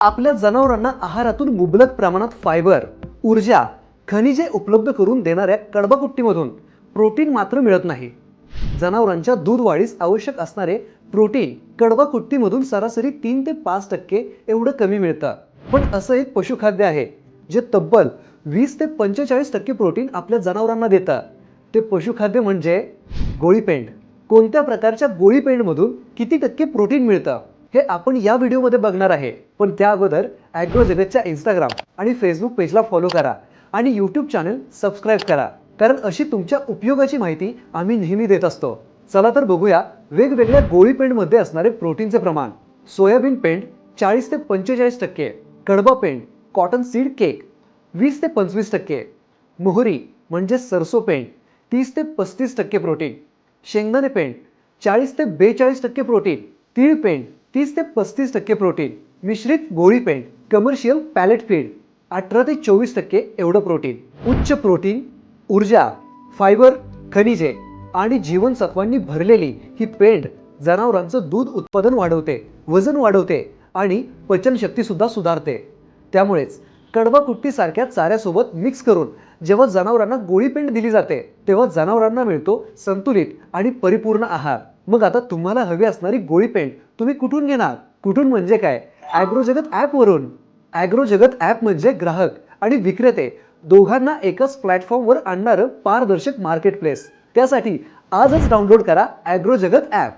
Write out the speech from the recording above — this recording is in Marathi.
आपल्या जनावरांना आहारातून मुबलक प्रमाणात फायबर ऊर्जा खनिजे उपलब्ध करून देणाऱ्या कडबाकुट्टीमधून प्रोटीन मात्र मिळत नाही. जनावरांच्या दूध वाढीस आवश्यक असणारे प्रोटीन कडबाकुट्टीमधून सरासरी तीन ते पाच टक्के एवढं कमी मिळतं. पण असं एक पशुखाद्य आहे जे तब्बल वीस ते पंचेचाळीस टक्के प्रोटीन आपल्या जनावरांना देतं. ते पशुखाद्य म्हणजे गोळीपेंड कोणत्या प्रकारच्या गोळीपेंडमधून किती टक्के प्रोटीन मिळतं? हे आपण या व्हिडिओमध्ये बघणार आहे. पण त्या अगोदर ॲग्रोजेनेटच्या इंस्टाग्राम आणि फेसबुक पेजला फॉलो करा आणि यूट्यूब चॅनल सबस्क्राईब करा. कारण अशी तुमच्या उपयोगाची माहिती आम्ही नेहमी देत असतो. चला तर बघूया वेगवेगळ्या गोळी पेंटमध्ये असणारे प्रोटीनचे प्रमाण. सोयाबीन पेंड चाळीस ते पंचेचाळीस टक्के कडबा पेंड कॉटन सीड केक वीस ते पंचवीस टक्के मोहरी म्हणजे सरसो पेंड तीस ते पस्तीस टक्के प्रोटीन शेंगदाणे पेंड चाळीस ते बेचाळीस टक्के प्रोटीन तीळ पेंड तीस ते पस्तीस टक्के प्रोटीन मिश्रित गोळी पेंट कमर्शियल पॅलेट फीड अठरा ते चोवीस टक्के एवढं प्रोटीन. उच्च प्रोटीन ऊर्जा फायबर खनिजे आणि जीवनसत्वांनी भरलेली ही पेंड जनावरांचं दूध उत्पादन वाढवते वजन वाढवते आणि पचनशक्तीसुद्धा सुधारते. त्यामुळेच कडवा कुट्टीसारख्या चाऱ्यासोबत मिक्स करून जेव्हा जनावरांना गोळीपेंड दिली जाते तेव्हा जनावरांना मिळतो संतुलित आणि परिपूर्ण आहार. मग आता तुम्हाला हवी असणारी गोळीपेंड तुम्ही कुठून घेणार? कुठून म्हणजे काय? ॲग्रो जगत ॲपवरून ॲग्रो जगत ॲप म्हणजे ग्राहक आणि विक्रेते. दोघांना एकाच प्लॅटफॉर्मवर आणणारं पारदर्शक मार्केट प्लेस त्यासाठी आजच डाउनलोड करा ॲग्रो जगत ॲप